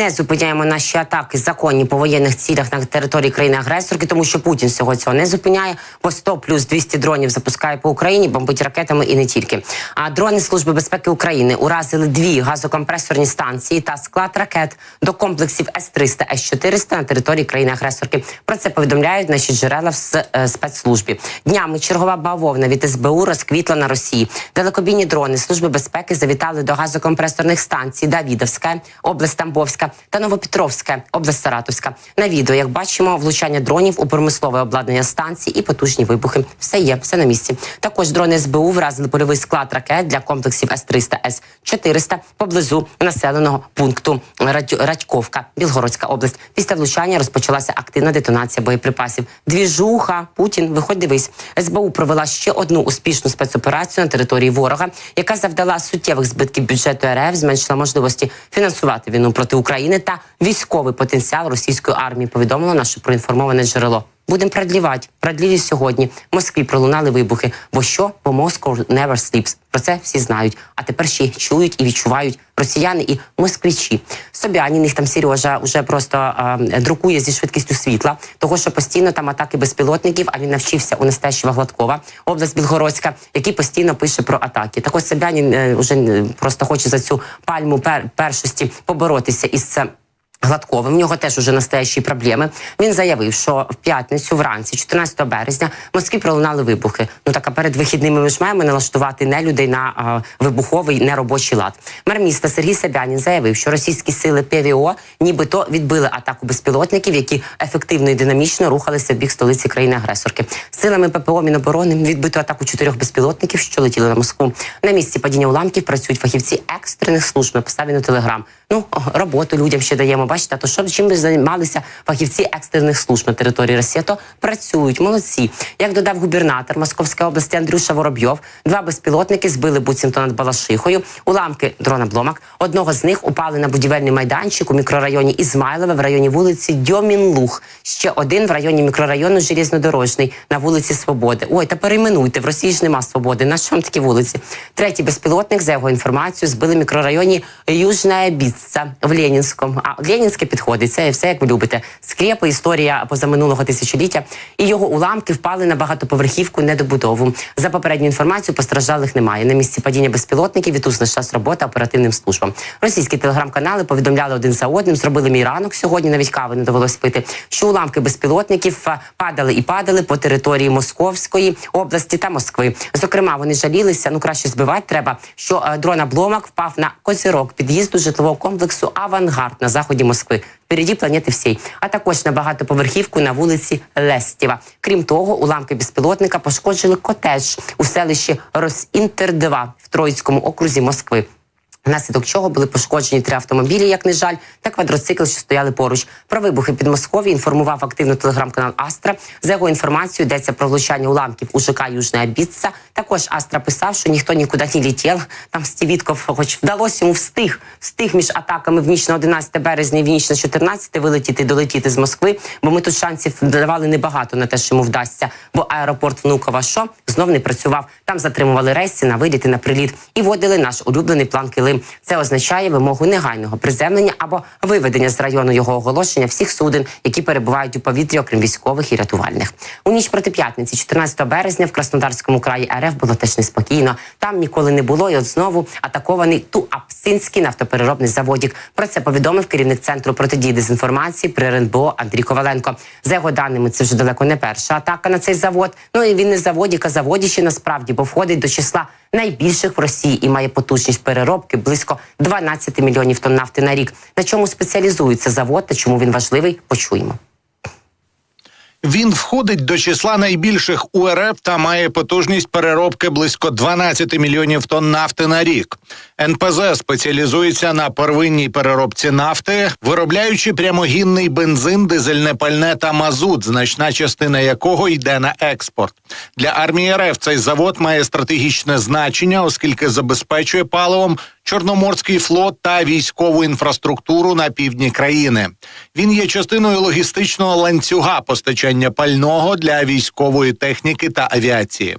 не зупиняємо наші атаки законні по воєнних цілях на території країни-агресорки, тому що Путін всього цього не зупиняє. Бо 100 плюс 200 дронів запускає по Україні, бомбить ракетами і не тільки. А дрони Служби безпеки України уразили дві газокомпресорні станції та склад ракет до комплексів С-300, С-400 на території країни-агресорки. Про це повідомляють наші джерела в е, спецслужбі. Днями чергова бавовна від СБУ розквітла на Росії. Далекобійні дрони Служби безпеки завітали до газокомпресорних станцій Давідовська, область Тамбовська та Новопетровська, область Саратовська. На відео, як бачимо, влучання дронів у промислове обладнання станцій і потужні вибухи. Все є, все на місці. Також дрони СБУ вразили польовий склад ракет для комплексів С-300, С-400 поблизу населеного пункту Радь- Радьковка, Білгородська область. Після влучання розпочалася активна детонація боєприпасів. Двіжуха, Путін, виходь дивись. СБУ провела ще одну успішну спецоперацію на території ворога, яка завдала суттєвих збитків бюджету РФ, зменшила можливості фінансувати війну проти України та військовий потенціал російської армії. Повідомило наше проінформоване джерело. Будемо продлівати. Продлілі сьогодні. В Москві пролунали вибухи. Бо що? Бо Moscow never sleeps. Про це всі знають. А тепер ще чують і відчувають росіяни і москвичі. Собянін, їх там Сережа вже просто а, друкує зі швидкістю світла, того що постійно там атаки безпілотників. А він навчився у Нестещева Гладкова, область Білгородська, який постійно пише про атаки. Так ось Собянін е, вже е, просто хоче за цю пальму пер- першості поборотися із. Гладковим, в нього теж уже настоящі проблеми. Він заявив, що в п'ятницю вранці, 14 березня, в Москві пролунали вибухи. Ну так а перед вихідними ми ж маємо налаштувати не людей на а, вибуховий неробочий лад. Мер міста Сергій Собянін заявив, що російські сили ПВО нібито відбили атаку безпілотників, які ефективно і динамічно рухалися в бік столиці країни-агресорки. Силами ППО Міноборони відбито атаку чотирьох безпілотників, що летіли на Москву. На місці падіння уламків працюють фахівці екстрених служб. Написав він у телеграм. Ну роботу людям ще даємо. Бачите, то що чим би займалися фахівці екстрених служб на території Росії? То працюють молодці. Як додав губернатор Московської області Андрюша Воробйов, два безпілотники збили буцімто над Балашихою. Уламки дрона Бломак. Одного з них упали на будівельний майданчик у мікрорайоні Ізмайлове в районі вулиці Дьомінлух. Ще один в районі мікрорайону Железнодорожний на вулиці Свободи. Ой, та перейменуйте. В Росії ж нема свободи. На чому такі вулиці? Третій безпілотник, за його інформацією, збили мікрорайоні Южна Біцца в Ленінському. А Ленінське підходить. Це все як ви любите. Скрепи, історія позаминулого тисячоліття. І його уламки впали на багатоповерхівку недобудову. За попередню інформацію постраждалих немає. На місці падіння безпілотників відусна час робота оперативним службам. Російські телеграм-канали повідомляли один за одним. Зробили мій ранок сьогодні. Навіть кави не довелось пити. Що уламки безпілотників падали і падали по території Московської області та Москви. Зокрема, вони жалілися. Ну краще збивати треба. Що е, дрон обломок впав на козирок під'їзду житлового комплексу Авангард на заході Москви. Впереді планети всій, а також на багатоповерхівку на вулиці Лестєва. Крім того, уламки безпілотника пошкоджили котедж у селищі Росінтер-2 в Троїцькому окрузі Москви. Внаслідок чого були пошкоджені три автомобілі, як не жаль, та квадроцикл, що стояли поруч. Про вибухи під Москові інформував активно телеграм-канал Астра. За його інформацією йдеться про влучання уламків у ЖК Южна Біцца. Також Астра писав, що ніхто нікуди не летів. Там Стівітков, хоч вдалося йому встиг, встиг між атаками в ніч на 11 березня в ніч на 14 вилетіти, долетіти з Москви. Бо ми тут шансів давали небагато на те, що йому вдасться. Бо аеропорт Внуково що знов не працював. Там затримували рейси на виліт і на приліт і вводили наш улюблений план Килим. Це означає вимогу негайного приземлення або виведення з району його оголошення всіх суден, які перебувають у повітрі, окрім військових і рятувальних. У ніч проти п'ятниці, 14 березня, в Краснодарському краї РФ було теж неспокійно. Там ніколи не було, і от знову атакований Туапсинський нафтопереробний заводік. Про це повідомив керівник центру протидії дезінформації при РНБО Андрій Коваленко. За його даними, це вже далеко не перша атака на цей завод. Ну і він не заводік, а заводіще насправді, бо входить до числа найбільших в Росії і має потужність переробки близько 12 мільйонів тонн нафти на рік. На чому спеціалізується завод та чому він важливий? Почуємо. Він входить до числа найбільших у РФ та має потужність переробки близько 12 мільйонів тонн нафти на рік. НПЗ спеціалізується на первинній переробці нафти, виробляючи прямогінний бензин, дизельне пальне та мазут, значна частина якого йде на експорт. Для армії РФ цей завод має стратегічне значення, оскільки забезпечує паливом Чорноморський флот та військову інфраструктуру на півдні країни. Він є частиною логістичного ланцюга постачання пального для військової техніки та авіації.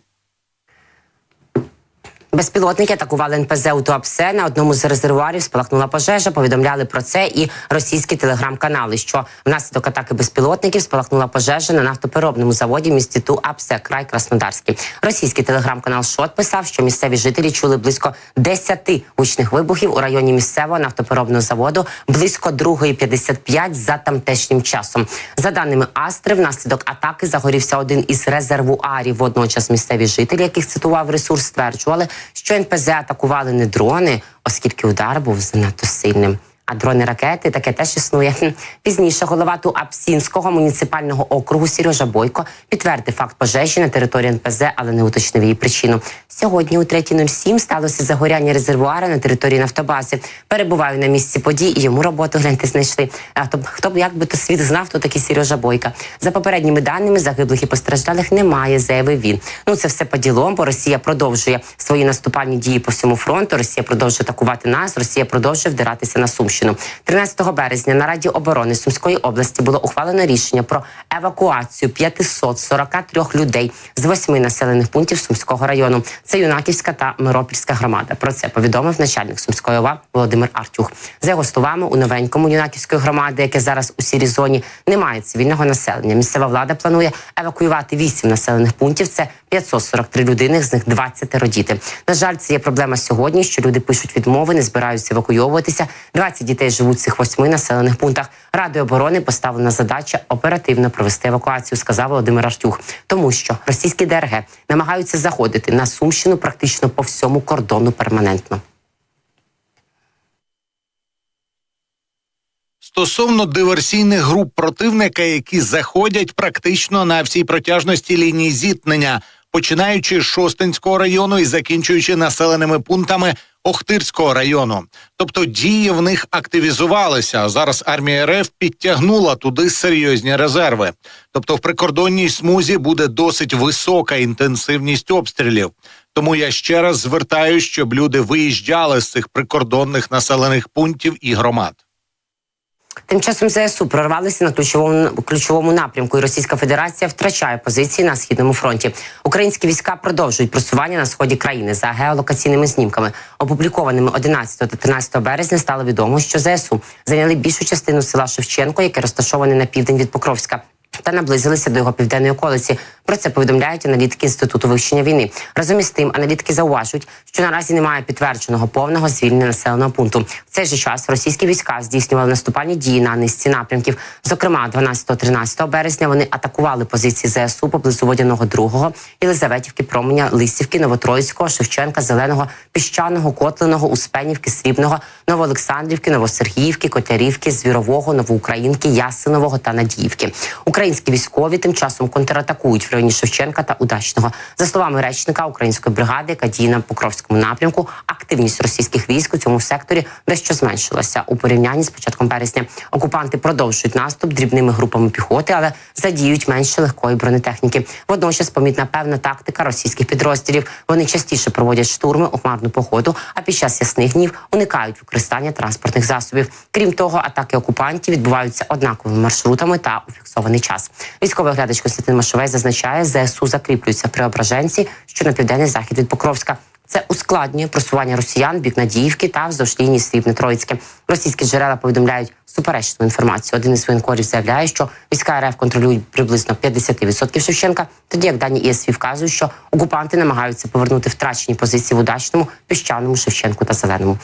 Безпілотники атакували НПЗ у Туапсе. На одному з резервуарів спалахнула пожежа. Повідомляли про це і російські телеграм-канали. Що внаслідок атаки безпілотників спалахнула пожежа на нафтопереробному заводі в місті Туапсе, край Краснодарський. Російський телеграм-канал ШОТ писав, що місцеві жителі чули близько 10 гучних вибухів у районі місцевого нафтопереробного заводу близько 2.55 за тамтешнім часом. За даними Астри, внаслідок атаки загорівся один із резервуарів. Водночас місцеві жителі, яких цитував ресурс, стверджували, що НПЗ атакували не дрони, оскільки удар був занадто сильним. А дрони ракети таке теж існує. Пізніше голова Туапсінського муніципального округу Сережа Бойко підтвердив факт пожежі на території НПЗ, але не уточнив її причину. Сьогодні у 3.07 сталося загоряння резервуара на території нафтобази. Перебуваю на місці подій і йому роботу гляньте знайшли. А хто б хто б як би то світ знав, то такий Сережа Бойка. За попередніми даними загиблих і постраждалих немає, заявив він. Ну це все по ділом, бо Росія продовжує свої наступальні дії по всьому фронту. Росія продовжує атакувати нас. Росія продовжує вдиратися на Сумщину. 13 березня на Раді оборони Сумської області було ухвалено рішення про евакуацію 543 людей з восьми населених пунктів Сумського району. Це Юнаківська та Миропільська громада. Про це повідомив начальник Сумської ОВА Володимир Артюх. За його словами, у новенькому Юнаківської громади, яке зараз у сірій зоні, немає цивільного населення. Місцева влада планує евакуювати вісім населених пунктів. Це 543 людини, з них 20 діти. На жаль, це є проблема сьогодні, що люди пишуть відмови, не збираються евакуйовуватися. 20 дітей живуть в цих восьми населених пунктах. Радою оборони поставлена задача оперативно провести евакуацію, сказав Володимир Артюх, тому що російські ДРГ намагаються заходити на Сумщину практично по всьому кордону перманентно. Стосовно диверсійних груп противника, які заходять практично на всій протяжності лінії зіткнення, починаючи з Шостинського району і закінчуючи населеними пунктами Охтирського району. Тобто дії в них активізувалися. Зараз армія РФ підтягнула туди серйозні резерви. Тобто, в прикордонній смузі буде досить висока інтенсивність обстрілів. Тому я ще раз звертаюся, щоб люди виїжджали з цих прикордонних населених пунктів і громад. Тим часом ЗСУ прорвалися на ключовому ключовому напрямку, і Російська Федерація втрачає позиції на східному фронті. Українські війська продовжують просування на сході країни за геолокаційними знімками, опублікованими 11 та 13 березня. Стало відомо, що ЗСУ зайняли більшу частину села Шевченко, яке розташоване на південь від Покровська. Та наблизилися до його південної околиці. Про це повідомляють аналітики інституту вивчення війни. Разом із тим, аналітики зауважують, що наразі немає підтвердженого повного звільнення населеного пункту. В цей же час російські війська здійснювали наступальні дії на низці напрямків. Зокрема, 12-13 березня вони атакували позиції ЗСУ поблизу водяного другого Єлизаветівки, Променя, Лисівки, Новотроїцького, Шевченка, Зеленого, Піщаного, Котленого, Успенівки, Срібного, Новоолександрівки, Новосергіївки, Котлярівки, Звірового, Новоукраїнки, Ясинового та Надіївки. Українські військові тим часом контратакують в районі Шевченка та Удачного. За словами речника української бригади, яка діє на Покровському напрямку, активність російських військ у цьому секторі дещо зменшилася у порівнянні з початком березня. Окупанти продовжують наступ дрібними групами піхоти, але задіють менше легкої бронетехніки. Водночас помітна певна тактика російських підрозділів. Вони частіше проводять штурми у хмарну погоду, а під час ясних днів уникають використання транспортних засобів. Крім того, атаки окупантів відбуваються однаковими маршрутами та у фіксований час. Військовий оглядач Костянтин Машовей зазначає, ЗСУ закріплюються при Ображенці, що на південний захід від Покровська. Це ускладнює просування росіян бік Надіївки та вздовж лінії Срібне Троїцьке. Російські джерела повідомляють суперечну інформацію. Один із воєнкорів заявляє, що війська РФ контролюють приблизно 50% Шевченка. Тоді як дані ІСВ вказують, що окупанти намагаються повернути втрачені позиції в удачному, піщаному Шевченку та зеленому.